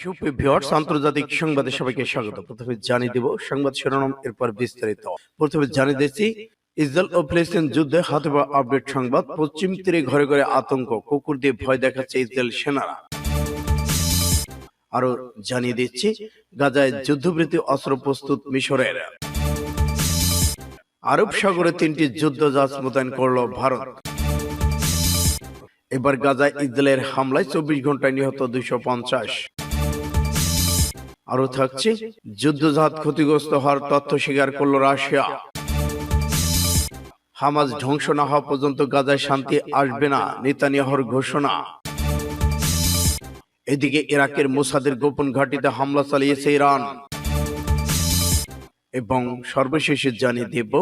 সুপ্রিয় ভিউয়ার্স আন্তর্জাতিক সংবাদে সবাইকে স্বাগত। প্রথমে জানিয়ে দেব সংবাদ শিরোনাম এরপর বিস্তারিত। প্রথমে জানিয়ে দিচ্ছি ইসরায়েল ও ফিলিস্তিন যুদ্ধে হাতে পাওয়া আপডেট সংবাদ পশ্চিম তীরে ঘরে ঘরে আতঙ্ক কুকুর দিয়ে ভয় দেখাচ্ছে ইসরায়েল সেনারা। আরও জানিয়ে দিচ্ছি গাজায় যুদ্ধবৃত্তি অস্ত্র প্রস্তুত মিশরের। আরব সাগরে তিনটি যুদ্ধ জাহাজ মোতায়েন করল ভারত। এবার গাজায় ইসরায়েলের হামলায় চব্বিশ ঘন্টায় নিহত দুইশো পঞ্চাশ। আরও থাকছে, যুদ্ধজাহাজ ক্ষতিগ্রস্ত হওয়ার তথ্য স্বীকার করল রাশিয়া। হামাজ ধ্বংস না হওয়া পর্যন্ত গাজায় শান্তি আসবে না, নেতানিয়াহর ঘোষণা। এদিকে ইরাকের মোসাদের গোপন ঘাটিতে হামলা চালিয়েছে ইরান। এবং সর্বশেষে জানিয়ে দেব,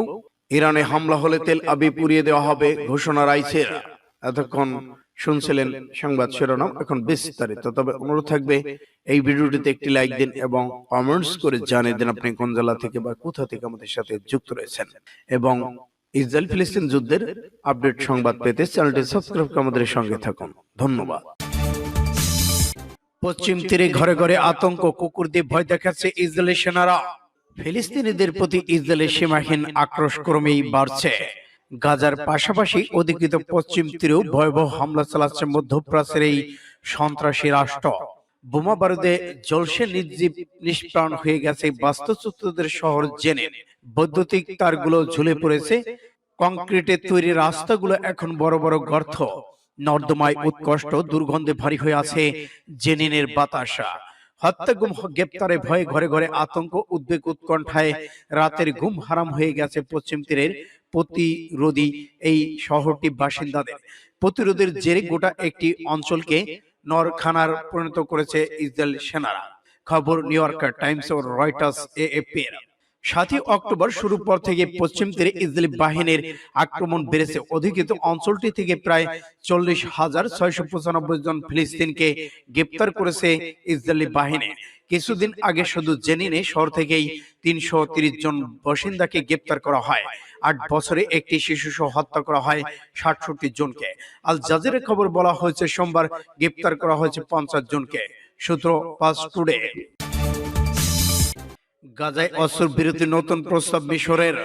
ইরানে হামলা হলে তেল আবি পুড়িয়ে দেওয়া হবে ঘোষণা রাইসের এতক্ষণ শুনছিলেন সংবাদ শিরোনাম এখন বিস্তারিত। তবে অনুরোধ থাকবে, এই ভিডিওটিতে একটি লাইক দিন এবং কমেন্টস করে জানিয়ে দিন আপনি কোন জেলা থেকে বা কোথা থেকে আমাদের সাথে যুক্ত রয়েছেন। এবং ইসরায়েল ফিলিস্তিন যুদ্ধের আপডেট সংবাদ পেতে চ্যানেলটি সাবস্ক্রাইব করে আমাদের সঙ্গে থাকুন। ধন্যবাদ। পশ্চিম তীরে ঘরে ঘরে আতঙ্ক, কুকুর দিয়ে ভয় দেখাচ্ছে ইসরায়েলি সেনারা। ফিলিস্তিনিদের প্রতি ইসরায়েলের সীমাহীন আক্রোশ ক্রমেই বাড়ছে। গাজার পাশাপাশি অধিকৃত পশ্চিম তীরেও ভয়াবহ হামলা চালাচ্ছে মধ্যপ্রাচ্যের এই সন্ত্রাসী রাষ্ট্র। বোমা বারুদে জলসে নির্জীব নিষ্প্রাণ হয়ে গেছে বাস্তুচ্যুতদের শহর জেনে। বৈদ্যুতিক তারগুলো ঝুলে পড়েছে। কংক্রিটের তৈরি রাস্তাগুলো এখন বড় বড় গর্ত। নর্দমায় উৎকষ্ট দুর্গন্ধে ভারী হয়ে আছে জেনিনের বাতাসা। হত্যা গুম গ্রেপ্তারে ভয়ে ঘরে ঘরে আতঙ্ক উদ্বেগ উৎকণ্ঠায় রাতের ঘুম হারাম হয়ে গেছে পশ্চিম তীরের প্রতিরোধী এই শহরটি বাসিন্দাদের। প্রতিরোধের জেরে গোটা একটি অঞ্চলকে নরখানার পরিণত করেছে ইসরায়েল সেনারা। খবর নিউ ইয়র্কার টাইমস ও রয়টার্স এএপি এর। সাতই অক্টোবর শুরু পর থেকে পশ্চিম তীরে ইসরায়েলি বাহিনীর আক্রমণ বেড়েছে। অধিকৃত অঞ্চলটি থেকে প্রায় চল্লিশ হাজার ছয়শো পঁচানব্বই জন ফিলিস্তিনকে গ্রেপ্তার করেছে ইসরায়েলি বাহিনী। কিছুদিন আগে শুধু জেনিনে শহর থেকেই তিনশো তিরিশ জন বাসিন্দাকে গ্রেপ্তার করা হয়। আট বছরে একটি শিশু সহ হত্যা করা হয় ষাটষট্টি জনকে। আল জাজিরের খবর বলা হয়েছে সোমবার গ্রেপ্তার করা হয়েছে পঞ্চাশ জনকে। সূত্র পাঁচ টুডে। গাজায় অস্ত্র বিরতি নতুন প্রস্তাব মিশরের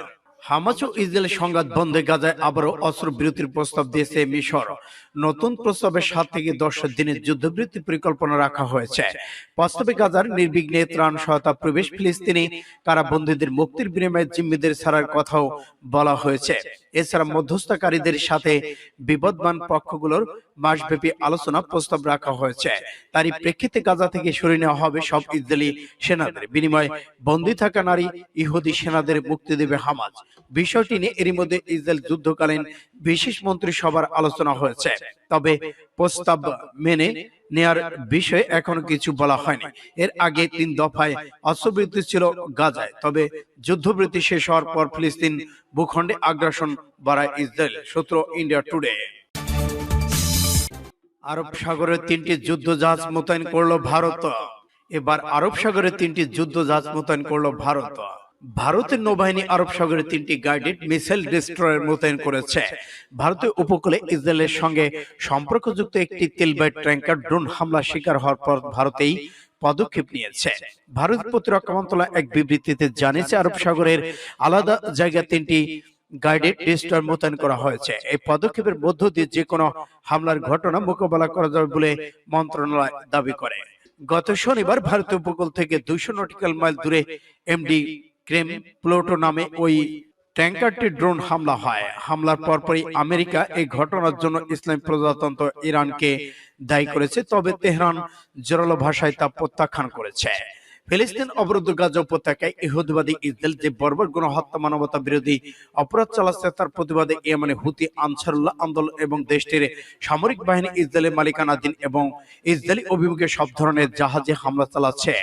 হামাস ও ইসরায়েল সংঘাত বন্ধে গাজায় আবারও অস্ত্র বিরতির প্রস্তাব দিয়েছে মিশর। নতুন প্রস্তাবে সাত থেকে দশ দিনের যুদ্ধবিরতি পরিকল্পনা রাখা হয়েছে। বাস্তবে গাজার নির্বিঘ্নে ত্রাণ সহায়তা প্রবেশ ফিলিস্তিনি কারাবন্দীদের মুক্তির বিনিময়ে জিম্মিদের ছাড়ার কথাও বলা হয়েছে। এছাড়া মধ্যস্থকারীদের সাথে বিপদমান পক্ষগুলোর মাসব্যাপী আলোচনা প্রস্তাব রাখা হয়েছে। তারই প্রেক্ষিতে গাজা থেকে সরিয়ে নেওয়া হবে সব ইসরায়েলি সেনাদের। বিনিময়ে বন্দী থাকা নারী ইহুদি সেনাদের মুক্তি দেবে হামাজ। বিষয়টি নিয়ে এরই মধ্যে ইসরায়েল যুদ্ধকালীন বিশেষ মন্ত্রী সভার আলোচনা হয়েছে। তবে প্রস্তাব মেনে নেয়ার বিষয়ে এখনও কিছু বলা হয়নি। এর আগে তিন দফায় অস্ত্রবিরতি ছিল গাজায়, তবে যুদ্ধবিরতি শেষ হওয়ার পর ফিলিস্তিন ভূখণ্ডে আগ্রাসন বাড়ায় ইসরায়েল, সূত্র ইন্ডিয়া টুডে। আরব সাগরে তিনটি যুদ্ধ জাহাজ মোতায়েন করল ভারত। এবার আরব সাগরে তিনটি যুদ্ধ জাহাজ মোতায়েন করল ভারত। ভারতের নৌবাহিনী আরব সাগরে তিনটি গাইডেড মিসাইল ডিস্ট্রয়ার মোতায়েন করেছে। ভারতীয় উপকূলে ইসরায়েলের সঙ্গে সম্পর্কযুক্ত একটি তেলবাহী ট্যাঙ্কার ড্রোন হামলা শিকার হওয়ার পর ভারতেই পদক্ষেপ নিয়েছে। ভারত প্রতিরক্ষা মন্ত্রণালয় এক বিবৃতিতে জানিয়েছে আরব সাগরের আলাদা জায়গা তিনটি গাইডেড ডিস্ট্রয়ার মোতায়েন করা হয়েছে। এই পদক্ষেপের মধ্য দিয়ে যে কোনো হামলার ঘটনা মোকাবেলা করা যাবে বলে মন্ত্রণালয় দাবি করে। গত শনিবার ভারতীয় উপকূল থেকে দুইশো নটিক্যাল মাইল দূরে এমডি ক্রেম প্লোটো নামে ওই ট্যাঙ্কারটি ড্রোন হামলা হয়। হামলার পরপরই আমেরিকা এই ঘটনার জন্য ইসলাম প্রজাতন্ত্র ইরানকে দায়ী করেছে, তবে তেহরান জোরালো ভাষায় তা প্রত্যাখ্যান করেছে। ফিলিস্তিন অবরুদ্ধ গাজা উপত্যকায় ইহুদিবাদী ইসরায়েল যে বর্বর গণহত্যা মানবতা বিরোধী অপরাধ চালাচ্ছে, তার প্রতিবাদে ইয়েমেনে হুতি আনসারুল্লাহ আন্দোলন এবং দেশটির সামরিক বাহিনী ইসরায়েলের মালিকানাধীন এবং ইসরায়েলি অভিমুখে সব ধরনের জাহাজে হামলা চালাচ্ছে।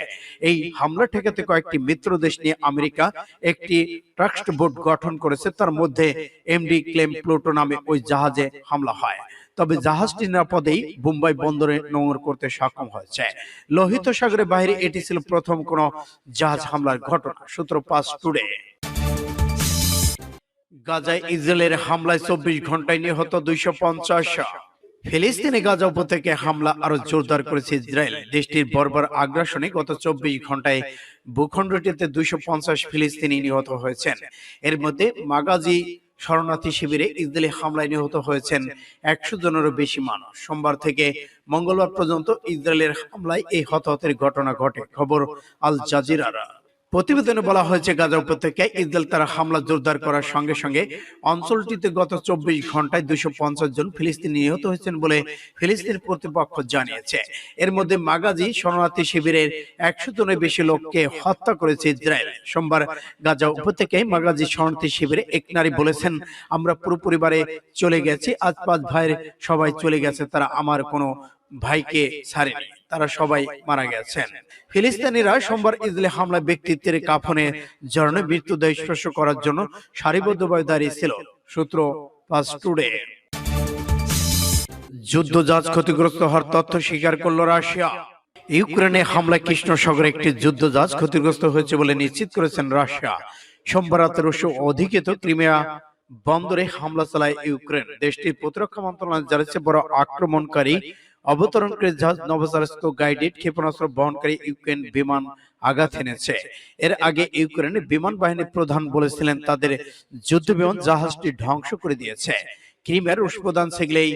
এই হামলা ঠেকাতে কয়েকটি মিত্র দেশ নিয়ে আমেরিকা একটি ট্রাস্ট বোর্ড গঠন করেছে। তার মধ্যে এমডি ক্লেম প্লুটো নামে ওই জাহাজে হামলা হয়। তবে জাহাজটি নিরাপদেই মুম্বাই বন্দরে নোংর করতে সক্ষম হয়েছে। লোহিত সাগরের বাইরে এটি ছিল প্রথম কোন জাহাজ হামলার ঘটনা। সূত্র পাঁচ টুডে। গাজায় ইসরায়েলের হামলায় চব্বিশ ঘন্টায় নিহত দুইশো পঞ্চাশ ফিলিস্তিনে গাজা উপত্যকায় হামলা আরও জোরদার করেছে ইসরায়েল। দেশটির বর্বর আগ্রাসনে গত চব্বিশ ঘন্টায় ভূখণ্ডটিতে দুইশো পঞ্চাশ ফিলিস্তিনি নিহত হয়েছেন। এর মধ্যে মাগাজি শরণার্থী শিবিরে ইসরায়েলি হামলায় নিহত হয়েছেন একশো জনেরও বেশি মানুষ। সোমবার থেকে মঙ্গলবার পর্যন্ত ইসরায়েলের হামলায় এই হতাহতের ঘটনা ঘটে। খবর আল জাজিরারা। প্রতিবেদনে বলা হয়েছে গাজা উপত্যকায় ইসরায়েল তারা হামলা জোরদার করার সঙ্গে সঙ্গে অঞ্চলটিতে গত চব্বিশ ঘন্টায় দুইশো পঞ্চাশ জন ফিলিস্তিনি নিহত হয়েছেন বলে ফিলিস্তিন কর্তৃপক্ষ জানিয়েছে। এর মধ্যে মাগাজি শরণার্থী শিবিরের একশো জনের বেশি লোককে হত্যা করেছে ইসরায়েল। সোমবার গাজা উপত্যকায় মাগাজি শরণার্থী শিবিরে এক নারী বলেছেন, আমরা পুরো পরিবারে চলে গেছি, আজ পাঁচ ভাইয়ের সবাই চলে গেছে, তারা আমার কোনো ভাইকে ছাড়েনি। তারা সবাই মারা গেছেন। ফিলিস্তিনিরা সোমবার ইসরায়েলি হামলা ব্যক্তিত্বের কাফনে জরনে মৃত্যুদেহ স্পর্শ করার জন্য সারিবদ্ধভাবে দাঁড়িয়েছিল সূত্র পাস টুডে যুদ্ধজাহাজ ক্ষতিগ্রস্ত হওয়ার তথ্য স্বীকার করল রাশিয়া। ইউক্রেনে হামলায় কৃষ্ণ সাগরে একটি যুদ্ধজাহাজ ক্ষতিগ্রস্ত হয়েছে বলে নিশ্চিত করেছেন রাশিয়া। সোমবার রাতে রুশ অধিকৃত ক্রিমিয়া বন্দরে হামলা চালায় ইউক্রেন। দেশটির প্রতিরক্ষা মন্ত্রণালয় জানিয়েছে বড় আক্রমণকারী অবতরণকারী জাহাজ নভোচারস্ক গাইডেড ক্ষেপণাস্ত্র বহনকারী ইউক্রেন বিমান আঘাত এনেছে। এর আগে ইউক্রেনের বিমান বাহিনীর প্রধান বলেছিলেন তাদের যুদ্ধ বিমান জাহাজটি ধ্বংস করে দিয়েছে। ক্রিমিয়ার রুশ প্রধান সেগলেই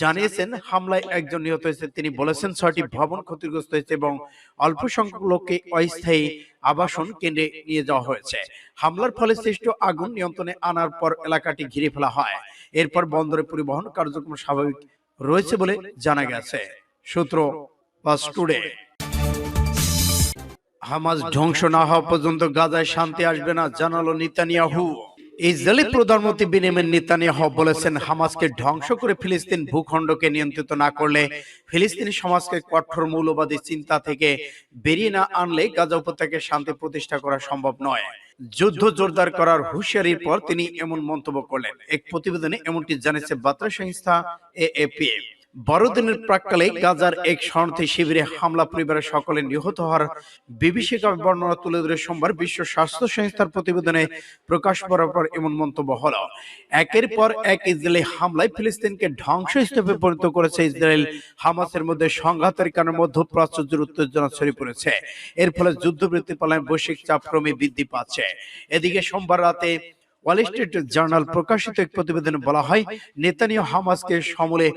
জানিয়েছেন, হামলায় একজন নিহত হয়েছে। তিনি বলেছেন, ছয়টি ভবন ক্ষতিগ্রস্ত হয়েছে এবং অল্প সংখ্যক লোককে অস্থায়ী আবাসন কেন্দ্রে নিয়ে যাওয়া হয়েছে। হামলার ফলে সৃষ্ট আগুন নিয়ন্ত্রণে আনার পর এলাকাটি ঘিরে ফেলা হয়। এরপর বন্দরে পরিবহন কার্যক্রম স্বাভাবিক রয়েছে বলে জানা গেছে। সূত্র পাস্টুডে হামাজ ধ্বংস না হওয়া পর্যন্ত গাজায় শান্তি আসবে না জানালো নিতানিয়াহু। ইসরায়েলি প্রধানমন্ত্রী বিনিয়ামিন নেতানিয়াহু বলেছেন, হামাসকে ধ্বংস করে ফিলিস্তিন ভূখণ্ডকে নিয়ন্ত্রিত না করলে ফিলিস্তিনি সমাজকে কঠোর মৌলবাদী চিন্তা থেকে বেরিয়ে না আনলে গাজা উপত্যকায় শান্তি প্রতিষ্ঠা করা সম্ভব নয়। যুদ্ধ জোরদার করার হুঁশিয়ারির পর তিনি এমন মন্তব্য করলেন। এক প্রতিবেদনে এমনটি জানিয়েছে বার্তা সংস্থা বড়দিনের প্রাককালে গাজার এক শরণার্থী শিবিরে হামলা পরিবারের সকলে নিহত হওয়ার বিভীষিকা বর্ণনা তুলে ধরে সোমবার বিশ্ব স্বাস্থ্য সংস্থার প্রতিবেদনে প্রকাশ করার পর এমন মন্তব্য হলো একের পর এক ইসরায়েলি হামলায় ফিলিস্তিনকে ধ্বংসস্তূপে পরিণত করেছে ইসরায়েল। হামাসের মধ্যে সংঘাতের কারণে মধ্যপ্রাচ্য জুড়ে উত্তেজনা ছড়িয়ে পড়েছে। এর ফলে যুদ্ধবৃত্তি পালায় বৈশ্বিক চাপ ক্রমে বৃদ্ধি পাচ্ছে। এদিকে সোমবার রাতে ওয়াল স্ট্রিট জার্নাল প্রকাশিত এক প্রতিবেদনে বলা হয় নেতানিয়া হামাসকে সমলে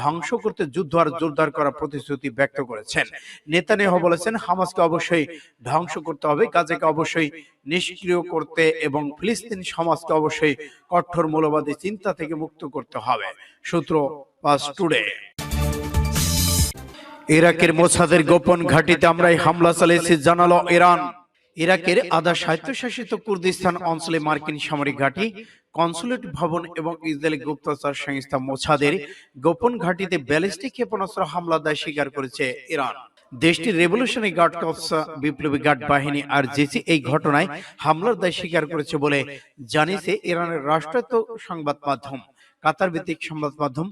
ধ্বংস করতে যুদ্ধ আর জোরদার করার প্রতিশ্রুতি ব্যক্ত করেছেন। নেতানিয়াহু বলেছেন, হামাসকে অবশ্যই ধ্বংস করতে হবে, গাজাকে অবশ্যই নিষ্ক্রিয় করতে এবং ফিলিস্তিন সমাজকে অবশ্যই কঠোর মৌলবাদী চিন্তা থেকে মুক্ত করতে হবে। সূত্র পাস টুডে। ইরাকের মোসাদের গোপন ঘাঁটিতে আমরা এই হামলা চালিয়েছি, জানালো ইরান। ইরাকের আধা স্বায়ত্তশাসিত কুর্দিস্তান অঞ্চলে মার্কিন সামরিক ঘাঁটি কনসুলেট ভবন এবং ইসরায়েলি গুপ্তচর সংস্থা মোসাদের গোপন ঘাঁটিতে ব্যালিস্টিক ক্ষেপণাস্ত্র হামলা দায় স্বীকার করেছে ইরান। দেশটির রেভলিউশনারি গার্ড কর্পস বিপ্লবী গার্ড বাহিনী আর জেসি এই ঘটনায় হামলার দায় স্বীকার করেছে বলে জানিয়েছে ইরানের রাষ্ট্রায়ত্ত সংবাদ মাধ্যম। কাতার ভিত্তিক সংবাদ মাধ্যম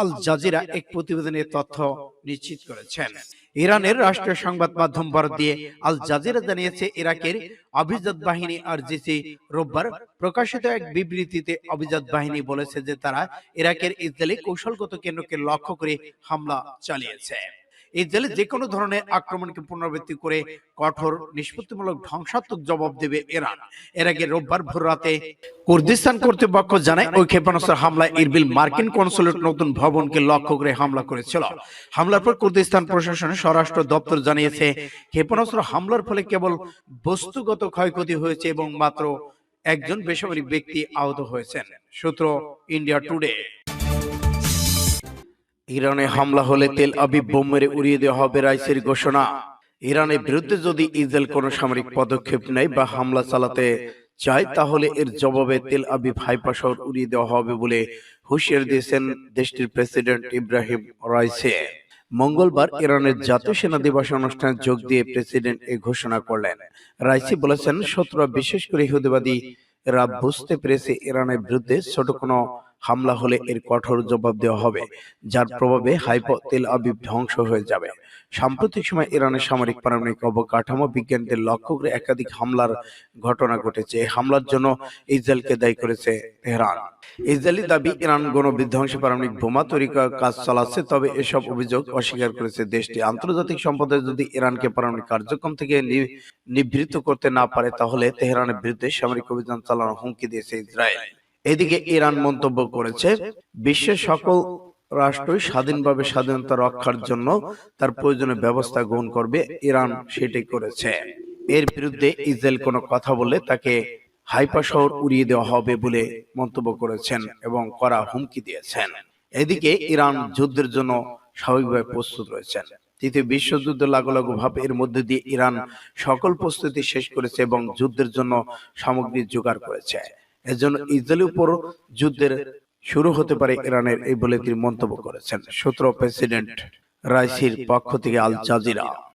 আল জাজিরা এক প্রতিবেদনে তথ্য নিশ্চিত করেছেন ইরানের রাষ্ট্রীয় সংবাদ মাধ্যম ভারত দিয়ে আল জাজিরা জানিয়েছে, ইরাকের অভিজাত বাহিনী আর জিসি রোববার প্রকাশিত এক বিবৃতিতে অভিজাত বাহিনী বলেছে যে তারা ইরাকের ইসরায়েলি কৌশলগত কেন্দ্রকে লক্ষ্য করে হামলা চালিয়েছে। ইসরায়েল যে কোনো ধরনের আক্রমণকে পুনরাবৃত্তি করে কঠোর নিষ্পত্তিমূলক ধ্বংসাত্মক জবাব দেবে ইরান। এর আগে রোববার ভোর রাতে কুর্দিস্তান কর্তৃপক্ষ জানায় ওই ক্ষেপণাস্ত্র হামলায় ইরবিল মার্কিন কনসুলেট নতুন ভবনকে লক্ষ্য করে হামলা করেছিল। হামলার পর কুর্দিস্তান প্রশাসনের স্বরাষ্ট্র দপ্তর জানিয়েছে ক্ষেপণাস্ত্র হামলার ফলে কেবল বস্তুগত ক্ষয়ক্ষতি হয়েছে এবং মাত্র একজন বেসামরিক ব্যক্তি আহত হয়েছেন। সূত্র ইন্ডিয়া টুডে। ইরানে হামলা হলে তেল আবিব বোম মেরে উড়িয়ে দেওয়া হবে রাইসের ঘোষণা। ইরানের বিরুদ্ধে যদি ইসরায়েল কোনো সামরিক পদক্ষেপ নেয় বা হামলা চালাতে চায়, তাহলে এর জবাবে তেল আবিব হাইপা শহর উড়িয়ে দেওয়া হবে বলে হুঁশিয়ার দিয়েছেন দেশটির প্রেসিডেন্ট ইব্রাহিম রাইসে। মঙ্গলবার ইরানের জাতীয় সেনা দিবস অনুষ্ঠানে যোগ দিয়ে প্রেসিডেন্ট এই ঘোষণা করলেন। রাইসি বলেছেন, শত্রুরা বিশেষ করে ইহুদিবাদী এরা বুঝতে পেরেছে ইরানের বিরুদ্ধে ছোট কোনো হামলা হলে এর কঠোর জবাব দেওয়া হবে, যার প্রভাবে হাইপো তেল আবিব ধ্বংস হয়ে যাবে। সাম্প্রতিক সময় ইরানের সামরিক পারমাণবিক অবকাঠামো বিজ্ঞানীদের লক্ষ্য করে একাধিক হামলার ঘটনা ঘটেছে। হামলার জন্য ইসরায়েলকে দায়ী করেছে তেহরান। ইসরায়েলি দাবি, ইরান গণবিধ্বংসী পারমাণবিক বোমা তৈরি কাজ চালাচ্ছে, তবে এসব অভিযোগ অস্বীকার করেছে দেশটি। আন্তর্জাতিক সম্প্রদায় যদি ইরানকে পারমাণবিক কার্যক্রম থেকে নিবৃত্ত করতে না পারে, তাহলে তেহরানের বিরুদ্ধে সামরিক অভিযান চালানোর হুমকি দিয়েছে ইসরায়েল। এদিকে ইরান মন্তব্য করেছে, বিশ্বের সকল রাষ্ট্রই স্বাধীনভাবে স্বাধীনতা রক্ষার জন্য তার প্রয়োজনীয় ব্যবস্থা গ্রহণ করবে, ইরান সেটাই করেছে। এর বিরুদ্ধে ইসরায়েল কোনো কথা বললে তাকে হাইপা শহর উড়িয়ে দেওয়া হবে বলে মন্তব্য করেছেন এবং করা হুমকি দিয়েছেন। এদিকে ইরান যুদ্ধের জন্য স্বাভাবিকভাবে প্রস্তুত রয়েছেন। তৃতীয় বিশ্বযুদ্ধ লাগু লাগু ভাবে এর মধ্যে দিয়ে ইরান সকল প্রস্তুতি শেষ করেছে এবং যুদ্ধের জন্য সামগ্রী জোগাড় করেছে। এজন্য ইসরায়েলের উপর যুদ্ধের শুরু হতে পারে ইরানের এই বলে তিনি মন্তব্য করেছেন। সূত্র প্রেসিডেন্ট রাইসির পক্ষ থেকে আল জাজিরা।